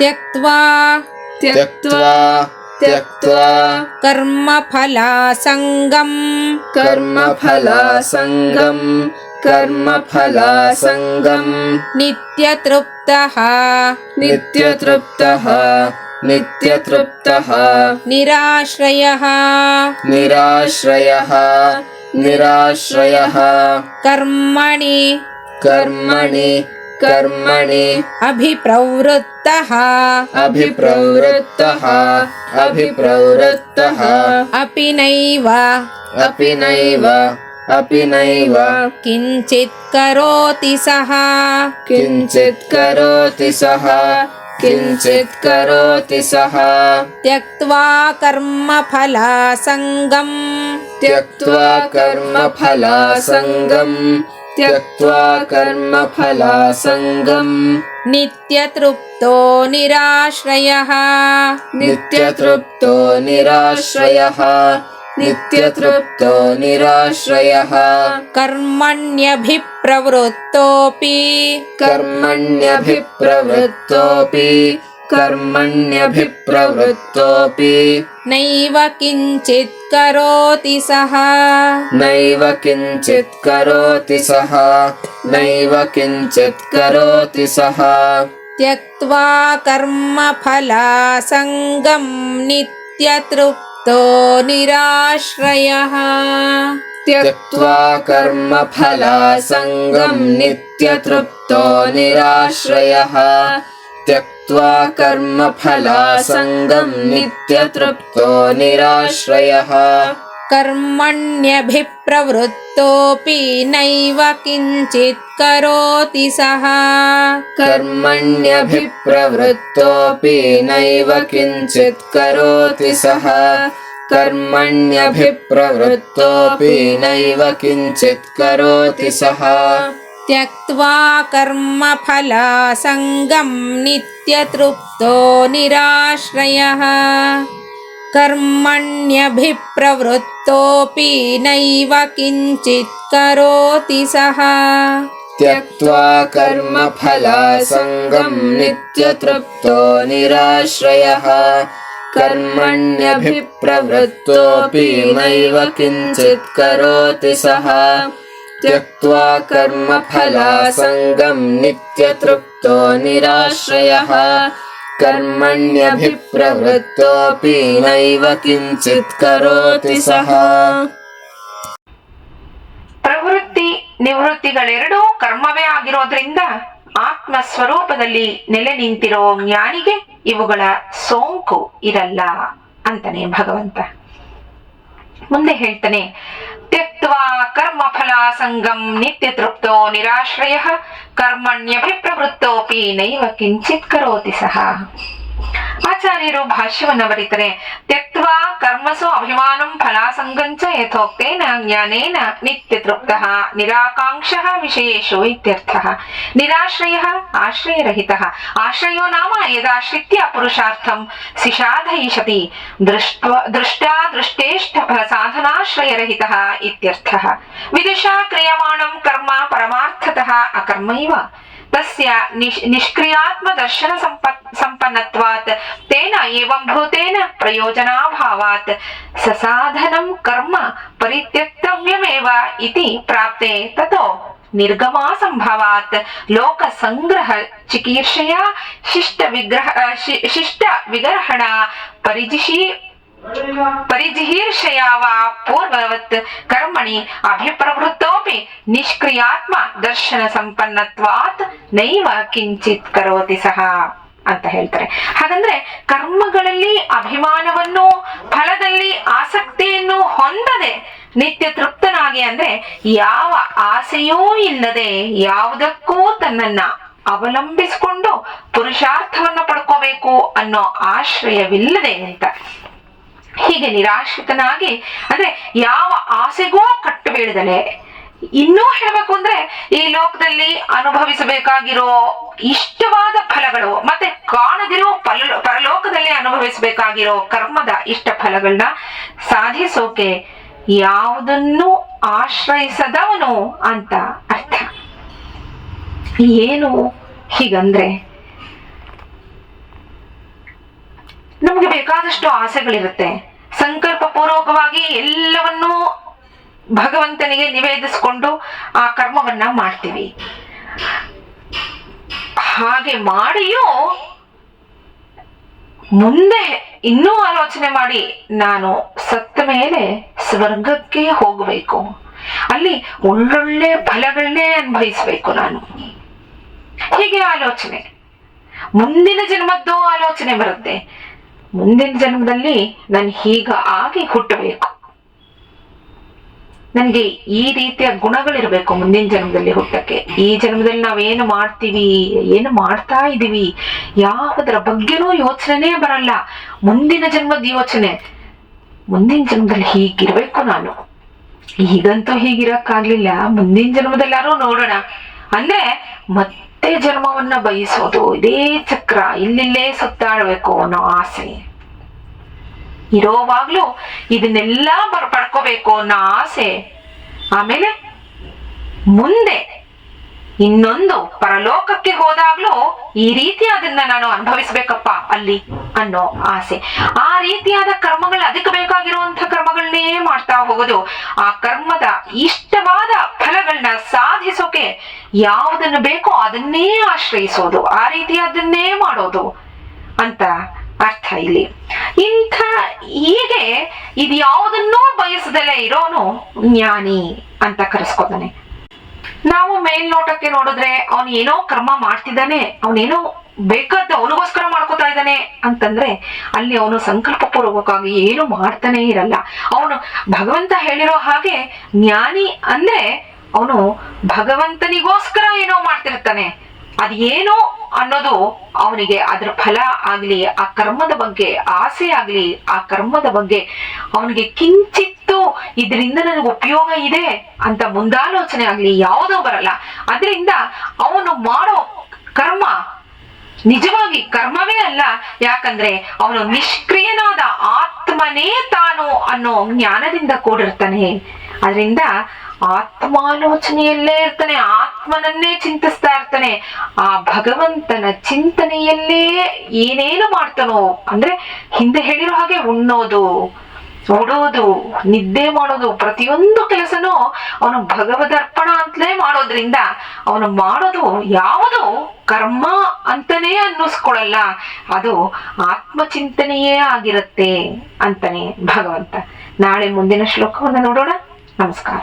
त्यक्त्वा त्यक्त्वा त्यक्त्वा कर्मफलासङ्गम्। कर्मफलासङ्गम् कर्मफलासङ्गम्। नित्यतृप्तः। नित्यतृप्तः नित्यतृप्तः। निराश्रयः। निराश्रयः निराश्रयः। कर्मणि। कर्मणि कर्मणि। अभिप्रवृत्तः। अभिप्रवृत्तः। अभिप्रवृत्तः। अपि नैव। अपि नैव। अपि नैव। किञ्चित् करोति सः। किञ्चित् करोति सः। किञ्चित् करोति सः। त्यक्त्वा कर्मफलासङ्गम्। त्यक्त्वा कर्मफलासङ्गम् त्यक्त्वा कर्मफलासङ्गम्। नित्यतृप्तो निराश्रयः। नित्यतृप्तो निराश्रयः। नित्यतृप्तो निराश्रयः। कर्मण्यभिप्रवृत्तोऽपि। कर्मण्यभिप्रवृत्तोऽपि कर्मण्यभिप्रवृत्तोऽपि नैव किञ्चित् करोति सः। नैव किञ्चित् करोति सः। नैव किञ्चित् करोति सः। त्यक्त्वा कर्मफलासङ्गम् नित्यतृप्तो निराश्रयः। त्यक्त्वा कर्मफलासङ्गम् नित्यतृप्तो निराश्रयः त्यक्त्वा कर्मफलासङ्गम् नित्यतृप्तो निराश्रयः। कर्मण्यभिप्रवृत्तोऽपि नैव किञ्चित् करोति सः। कर्मण्यभिप्रवृत्तोऽपि नैव किञ्चित् करोति सः। कर्मण्यभिप्रवृत्तोऽपि नैव किञ्चित् करोति सः त्यक्त्वा कर्मफलासङ्गम् नित्यतृप्तो निराश्रयः। कर्मण्यभिप्रवृत्तोऽपि नैव किञ्चित् करोति सः। त्यक्त्वा कर्मफलासङ्गम् नित्यतृप्तो निराश्रयः। कर्मण्यभिप्रवृत्तोऽपि नैव किञ्चित् करोति सः त्यक्त्वा कर्मफलासङ्गम् नित्यतृप्तो निराश्रयः कर्मण्यभिप्रवृत्तोऽपि नैव किञ्चित् करोति सः ಪ್ರವೃತ್ತಿ ನಿವೃತ್ತಿಗಳೆರಡೂ ಕರ್ಮವೇ ಆಗಿರೋದ್ರಿಂದ ಆತ್ಮ ಸ್ವರೂಪದಲ್ಲಿ ನೆಲೆ ನಿಂತಿರೋ ಜ್ಞಾನಿಗೆ ಇವುಗಳ ಸೋಂಕು ಇರಲ್ಲ ಅಂತಾನೆ ಭಗವಂತ ಮುಂದೆ ಹೇಳ್ತಾನೆ कृत्वा कर्मफला संगम कर्मफलासङ्गम् नित्यतृप्तो निराश्रयः कर्मण्यभिप्रवृत्तोऽपि नैव किञ्चित् करोति सः। ఆచార్యులు భాష్యమున వరితరే త్యక్వా కర్మసు అభిమానం ఫలాసంగం చ యథోక్తేన జ్ఞానేన నిత్యతృప్త నిరాకాంక్ష విషయేషు ఇత్యర్థ నిరాశ్రయ ఆశ్రయరహిత ఆశ్రయో నామ యదాశ్రిత్య పురుషార్థం సిషాధయిషతి దృష్ట్వా దృష్టా దృష్టేష్ట ఫలసాధనాశ్రయరహిత ఇత్యర్థ విదిశా క్రియమాణం కర్మ పరమార్థత అకర్మైవ तस्य दर्शन निष्क्रियात्मदर्शनसम्पन्नत्वात् तेन एवं भूतेन प्रयोजनाभावात्। ससाधनं कर्म परित्यक्तव्यमेव इति प्राप्ते ततो निर्गमासम्भवात्। लोकसङ्ग्रह चिकीर्षया शिष्ट विग्रह शिष्टविग्रह शिष्टविगर्हणा परिजिषी, परिजिहीर्षया वा पूर्ववत् कर्मणि अभिप्रवृत्तो ನಿಷ್ಕ್ರಿಯಾತ್ಮ ದರ್ಶನ ಸಂಪನ್ನತ್ವಾತ್ ನೈವ ಕಿಂಚಿತ್ ಕರೋತಿ ಸಹ ಅಂತ ಹೇಳ್ತಾರೆ. ಹಾಗಂದ್ರೆ ಕರ್ಮಗಳಲ್ಲಿ ಅಭಿಮಾನವನ್ನು, ಫಲದಲ್ಲಿ ಆಸಕ್ತಿಯನ್ನು ಹೊಂದದೆ ನಿತ್ಯ ತೃಪ್ತನಾಗಿ ಅಂದ್ರೆ ಯಾವ ಆಸೆಯೂ ಇಲ್ಲದೆ ಯಾವುದಕ್ಕೂ ತನ್ನನ್ನ ಅವಲಂಬಿಸಿಕೊಂಡು ಪುರುಷಾರ್ಥವನ್ನ ಪಡ್ಕೋಬೇಕು ಅನ್ನೋ ಆಶ್ರಯವಿಲ್ಲದೆ ಅಂತ. ಹೀಗೆ ನಿರಾಶ್ರಿತನಾಗಿ ಅಂದ್ರೆ ಯಾವ ಆಸೆಗೂ ಕಟ್ಟು ಬೀಳದಲೆ ಇನ್ನೂ ಹೇಳ್ಬೇಕು ಅಂದ್ರೆ ಈ ಲೋಕದಲ್ಲಿ ಅನುಭವಿಸಬೇಕಾಗಿರೋ ಇಷ್ಟವಾದ ಫಲಗಳು, ಮತ್ತೆ ಕಾಣದಿರೋ ಫಲ ಪರಲೋಕದಲ್ಲಿ ಅನುಭವಿಸಬೇಕಾಗಿರೋ ಕರ್ಮದ ಇಷ್ಟ ಫಲಗಳನ್ನ ಸಾಧಿಸೋಕೆ ಯಾವುದನ್ನು ಆಶ್ರಯಿಸದವನು ಅಂತ ಅರ್ಥ. ಏನು ಹೀಗಂದ್ರೆ ನಮಗೆ ಬೇಕಾದಷ್ಟು ಆಸೆಗಳಿರುತ್ತೆ. ಸಂಕಲ್ಪ ಪೂರ್ವಕವಾಗಿ ಎಲ್ಲವನ್ನೂ ಭಗವಂತನಿಗೆ ನಿವೇದಿಸ್ಕೊಂಡು ಆ ಕರ್ಮವನ್ನ ಮಾಡ್ತೀವಿ. ಹಾಗೆ ಮಾಡಿಯೂ ಮುಂದೆ ಇನ್ನೂ ಆಲೋಚನೆ ಮಾಡಿ ನಾನು ಸತ್ತ ಮೇಲೆ ಸ್ವರ್ಗಕ್ಕೆ ಹೋಗಬೇಕು. ಅಲ್ಲಿ ಒಳ್ಳೊಳ್ಳೆ ಫಲಗಳನ್ನೇ ಅನುಭವಿಸ್ಬೇಕು ನಾನು. ಹೀಗೆ ಆಲೋಚನೆ. ಮುಂದಿನ ಜನ್ಮದ್ದು ಆಲೋಚನೆ ಬರುತ್ತೆ. ಮುಂದಿನ ಜನ್ಮದಲ್ಲಿ ನಾನು ಹೀಗ ಆಗಿ ಹುಟ್ಟಬೇಕು. ನನಗೆ ಈ ರೀತಿಯ ಗುಣಗಳಿರ್ಬೇಕು ಮುಂದಿನ ಜನ್ಮದಲ್ಲಿ ಹುಟ್ಟಕ್ಕೆ. ಈ ಜನ್ಮದಲ್ಲಿ ನಾವೇನು ಮಾಡ್ತೀವಿ, ಏನು ಮಾಡ್ತಾ ಇದೀವಿ, ಯಾವುದರ ಬಗ್ಗೆನೂ ಯೋಚನೆನೇ ಬರಲ್ಲ. ಮುಂದಿನ ಜನ್ಮದ ಯೋಚನೆ. ಮುಂದಿನ ಜನ್ಮದಲ್ಲಿ ಹೀಗಿರ್ಬೇಕು ನಾನು. ಈಗಂತೂ ಹೀಗಿರಕ್ಕಾಗ್ಲಿಲ್ಲ. ಮುಂದಿನ ಜನ್ಮದಲ್ಲಾರು ನೋಡೋಣ. ಅಂದ್ರೆ ಮತ್ತೆ ಜನ್ಮವನ್ನ ಬಯಸೋದು. ಇದೇ ಚಕ್ರ. ಇಲ್ಲಿಲ್ಲೇ ಸುತ್ತಾಡಬೇಕು ಅನ್ನೋ ಆಸೆ. ಇರೋವಾಗ್ಲೂ ಇದನ್ನೆಲ್ಲ ಪಡ್ಕೋಬೇಕು ಅನ್ನೋ ಆಸೆ. ಆಮೇಲೆ ಮುಂದೆ ಇನ್ನೊಂದು ಪರಲೋಕಕ್ಕೆ ಹೋದಾಗ್ಲೂ ಈ ರೀತಿ ಅದನ್ನ ನಾನು ಅನುಭವಿಸ್ಬೇಕಪ್ಪ ಅಲ್ಲಿ ಅನ್ನೋ ಆಸೆ. ಆ ರೀತಿಯಾದ ಕರ್ಮಗಳು ಅದಕ್ಕೆ ಬೇಕಾಗಿರುವಂತ ಕರ್ಮಗಳನ್ನೇ ಮಾಡ್ತಾ ಹೋಗೋದು. ಆ ಕರ್ಮದ ಇಷ್ಟವಾದ ಫಲಗಳನ್ನ ಸಾಧಿಸೋಕೆ ಯಾವುದನ್ನು ಬೇಕೋ ಅದನ್ನೇ ಆಶ್ರಯಿಸೋದು. ಆ ರೀತಿಯಾದನ್ನೇ ಮಾಡೋದು ಅಂತ ಅರ್ಥ ಇಲ್ಲಿ. ಇಂಥ ಹೀಗೆ ಇದು ಯಾವುದನ್ನೂ ಬಯಸದಲ್ಲೇ ಇರೋನು ಜ್ಞಾನಿ ಅಂತ ಕರೆಸ್ಕೋತಾನೆ. ನಾವು ಮೇಲ್ನೋಟಕ್ಕೆ ನೋಡಿದ್ರೆ ಅವನು ಏನೋ ಕರ್ಮ ಮಾಡ್ತಿದ್ದಾನೆ, ಅವನೇನೋ ಬೇಕಾದ ಅವನಿಗೋಸ್ಕರ ಮಾಡ್ಕೋತಾ ಇದ್ದಾನೆ ಅಂತಂದ್ರೆ ಅಲ್ಲಿ ಅವನು ಸಂಕಲ್ಪ ಪೂರ್ವಕವಾಗಿ ಏನು ಮಾಡ್ತಾನೆ ಇರಲ್ಲ. ಅವನು ಭಗವಂತ ಹೇಳಿರೋ ಹಾಗೆ ಜ್ಞಾನಿ ಅಂದ್ರೆ ಅವನು ಭಗವಂತನಿಗೋಸ್ಕರ ಏನೋ ಮಾಡ್ತಿರ್ತಾನೆ. ಅದೇನು ಅನ್ನೋದು ಅವನಿಗೆ ಅದ್ರ ಫಲ ಆಗ್ಲಿ, ಆ ಕರ್ಮದ ಬಗ್ಗೆ ಆಸೆ ಆಗ್ಲಿ, ಆ ಕರ್ಮದ ಬಗ್ಗೆ ಅವನಿಗೆ ಕಿಂಚಿತ್ತು ಇದರಿಂದ ನನಗೆ ಉಪಯೋಗ ಇದೆ ಅಂತ ಮುಂದಾಲೋಚನೆ ಆಗ್ಲಿ ಯಾವುದೋ ಬರಲ್ಲ. ಅದರಿಂದ ಅವನು ಮಾಡೋ ಕರ್ಮ ನಿಜವಾಗಿ ಕರ್ಮವೇ ಅಲ್ಲ. ಯಾಕಂದ್ರೆ ಅವನು ನಿಷ್ಕ್ರಿಯನಾದ ಆತ್ಮನೇ ತಾನು ಅನ್ನೋ ಜ್ಞಾನದಿಂದ ಕೂಡಿರ್ತಾನೆ. ಅದರಿಂದ ಆತ್ಮಾಲೋಚನೆಯಲ್ಲೇ ಇರ್ತಾನೆ. ಆತ್ಮನನ್ನೇ ಚಿಂತಿಸ್ತಾ ಇರ್ತಾನೆ. ಆ ಭಗವಂತನ ಚಿಂತನೆಯಲ್ಲೇ ಏನೇನು ಮಾಡ್ತಾನೋ, ಅಂದ್ರೆ ಹಿಂದೆ ಹೇಳಿರೋ ಹಾಗೆ ಉಣ್ಣೋದು ಉಡೋದು ನಿದ್ದೆ ಮಾಡೋದು, ಪ್ರತಿಯೊಂದು ಕೆಲಸನೂ ಅವನು ಭಗವದರ್ಪಣ ಅಂತಲೇ ಮಾಡೋದ್ರಿಂದ ಅವನು ಮಾಡೋದು ಯಾವುದು ಕರ್ಮ ಅಂತಾನೇ ಅನ್ನಿಸ್ಕೊಳಲ್ಲ ಅದು ಆತ್ಮಚಿಂತನೆಯೇ ಆಗಿರುತ್ತೆ ಅಂತಾನೆ ಭಗವಂತ. ನಾಳೆ ಮುಂದಿನ ಶ್ಲೋಕವನ್ನು ನೋಡೋಣ. ನಮಸ್ಕಾರ.